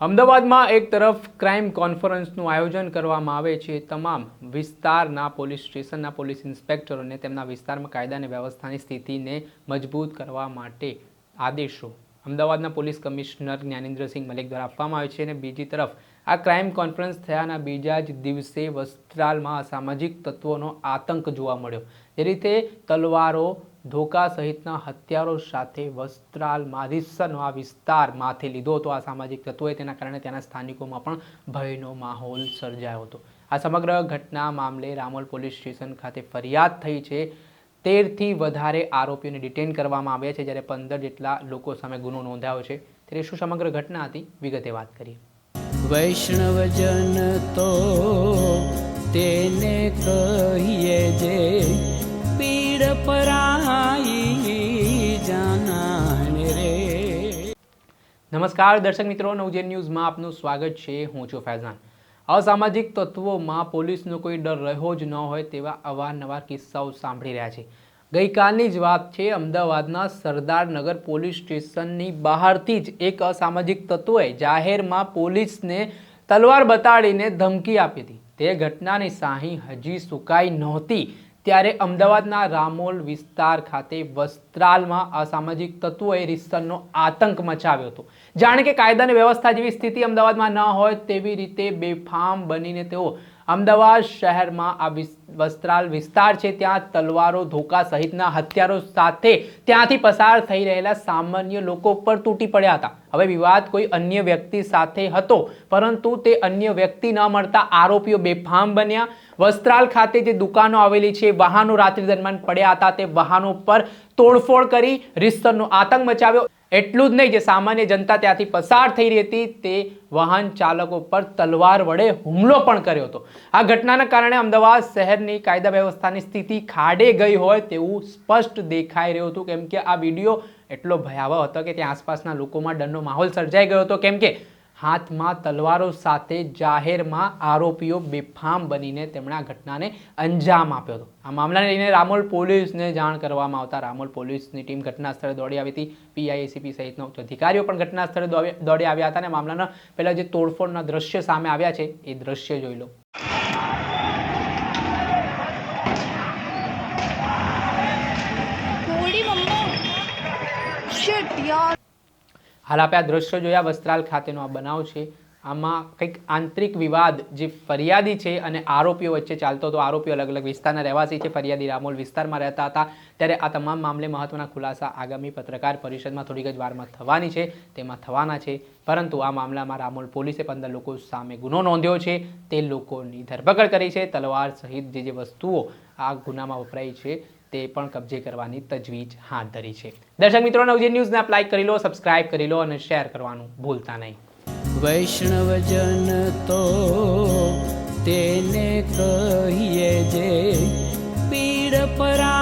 અમદાવાદમાં એક તરફ ક્રાઇમ કોન્ફરન્સનું આયોજન કરવામાં આવે છે, તમામ વિસ્તારના પોલીસ સ્ટેશનના પોલીસ ઇન્સ્પેક્ટરોને તેમના વિસ્તારમાં કાયદા અને વ્યવસ્થાની સ્થિતિને મજબૂત કરવા માટે આદેશો અમદાવાદના પોલીસ કમિશનર જ્ઞાનેન્દ્રસિંહ મલિક દ્વારા આપવામાં આવે છે અને બીજી તરફ આ ક્રાઇમ કોન્ફરન્સ થયાના બીજા જ દિવસે વસ્ત્રાલમાં અસામાજિક તત્વોનો આતંક જોવા મળ્યો. જે રીતે તલવારો ધોકા સહિતના હથિયારો સાથે વસ્ત્રાલ રીસરનો આ વિસ્તાર માથે લીધો હતો. આ સામાજિક તત્વોએ તેના કારણે ત્યાંના સ્થાનિકોમાં પણ ભયનો માહોલ સર્જાયો હતો. આ સમગ્ર ઘટના મામલે રામોલ પોલીસ સ્ટેશન ખાતે ફરિયાદ થઈ છે. તેરથી વધારે આરોપીઓને ડિટેન કરવામાં આવ્યા છે. જ્યારે પંદર જેટલા લોકો સામે ગુનો નોંધાયો છે. ત્યારે શું સમગ્ર ઘટના હતી? વિગતે વાત કરીએ. વૈષ્ણવજન તો તેને કહીએ જે નમસ્કાર, દર્શક મિત્રો. નવજેન ન્યૂઝમાં આપનું સ્વાગત છે. હું છું ફૈઝાન. અસામાજિક તત્વોમાં પોલીસનો કોઈ ડર રહ્યો જ ન હોય તેવા અવારનવાર કિસ્સાઓ સાંભળી રહ્યા છે. ગઈકાલની જ વાત છે, અમદાવાદના સરદારનગર પોલીસ સ્ટેશનની બહારથી જ એક અસામાજિક તત્વોએ જાહેરમાં પોલીસને તલવાર બતાડીને ધમકી આપી હતી. તે ઘટનાની સાહી હજી સુકાઈ નહોતી. ત્યારે અમદાવાદના રામોલ વિસ્તાર ખાતે વસ્ત્રાલમાં અસામાજિક તત્વોએ રીસરનો આતંક મચાવ્યો હતો. જાણે કે કાયદા અને વ્યવસ્થા જેવી સ્થિતિ અમદાવાદમાં ન હોય તેવી રીતે બેફામ બનીને તેઓ અમદાવાદ શહેરમાં આ વિસ- વસ્ત્રાલ વિસ્તાર છે, ત્યાં તલવારો, ધોકા સહિતના હથિયારો સાથે ત્યાંથી પસાર થઈ રહેલા સામાન્ય લોકો પર તૂટી પડ્યા હતા. હવે વિવાદ કોઈ અન્ય વ્યક્તિ સાથે હતો, પરંતુ તે અન્ય વ્યક્તિ ન મળતા આરોપીઓ બેફામ બન્યા. વસ્ત્રાલ ખાતે જે દુકાનો આવેલી છે, વાહનો રાત્રિ દરમિયાન પડ્યા હતા, તે વાહનો પર તોડફોડ કરી રીસ્તરનો આતંક મચાવ્યો. એટલું જ નહીં, જે સામાન્ય જનતા ત્યાંથી પસાર થઈ રહી હતી, તે વાહન ચાલકો પર તલવાર વડે હુમલો પણ કર્યો હતો. આ ઘટનાના કારણે અમદાવાદ શહેરની કાયદા વ્યવસ્થાની સ્થિતિ ખાડે ગઈ હોય તેવું સ્પષ્ટ દેખાઈ રહ્યું હતું. કેમ કે આ વીડિયો એટલો ભયાવહ હતો કે ત્યાં આસપાસના લોકોમાં ડરનો માહોલ સર્જાઈ ગયો હતો. કેમ કે હાથમાં તલવારો સાથે જાહેરમાં આરોપીઓ બેફામ બનીને તેમણે આ ઘટનાને અંજામ આપ્યો હતો. આ મામલાને લઈને રામોલ પોલીસને જાણ કરવામાં આવતા રામોલ પોલીસની ટીમ ઘટના સ્થળે દોડી આવી હતી. પીઆઈએસીપી સહિતના ઉચ્ચ અધિકારીઓ પણ ઘટના સ્થળે દોડી આવ્યા હતા અને મામલાના પહેલાં જે તોડફોડના દ્રશ્ય સામે આવ્યા છે, એ દ્રશ્ય જોઈ લો. હાલ આપણે આ દ્રશ્યો જોયા, વસ્ત્રાલ ખાતેનો આ બનાવ છે. આમાં કંઈક આંતરિક વિવાદ જે ફરિયાદી છે અને આરોપીઓ વચ્ચે ચાલતો હતો. આરોપીઓ અલગ અલગ વિસ્તારના રહેવાસી છે. ફરિયાદી રામોલ વિસ્તારમાં રહેતા હતા. ત્યારે આ તમામ મામલે મહત્વના ખુલાસા આગામી પત્રકાર પરિષદમાં થોડીક જ વારમાં થવાની છે. તેમાં થવાના છે. પરંતુ આ મામલામાં રામોલ પોલીસે પંદર લોકો સામે ગુનો નોંધ્યો છે. તે લોકોની ધરપકડ કરી છે. તલવાર સહિત જે જે વસ્તુઓ આ ગુનામાં વપરાઈ છે તે પણ કબજે કરવાની તજવીજ હાથ ધરી છે. દર્શક મિત્રો નવજી ન્યૂઝને ને લાઈક કરી લો સબસ્ક્રાઇબ કરી લો અને શેર કરવાનું ભૂલતા નહીં. વૈષ્ણવજન તો તેને કહીએ જે પીડ પરાઈ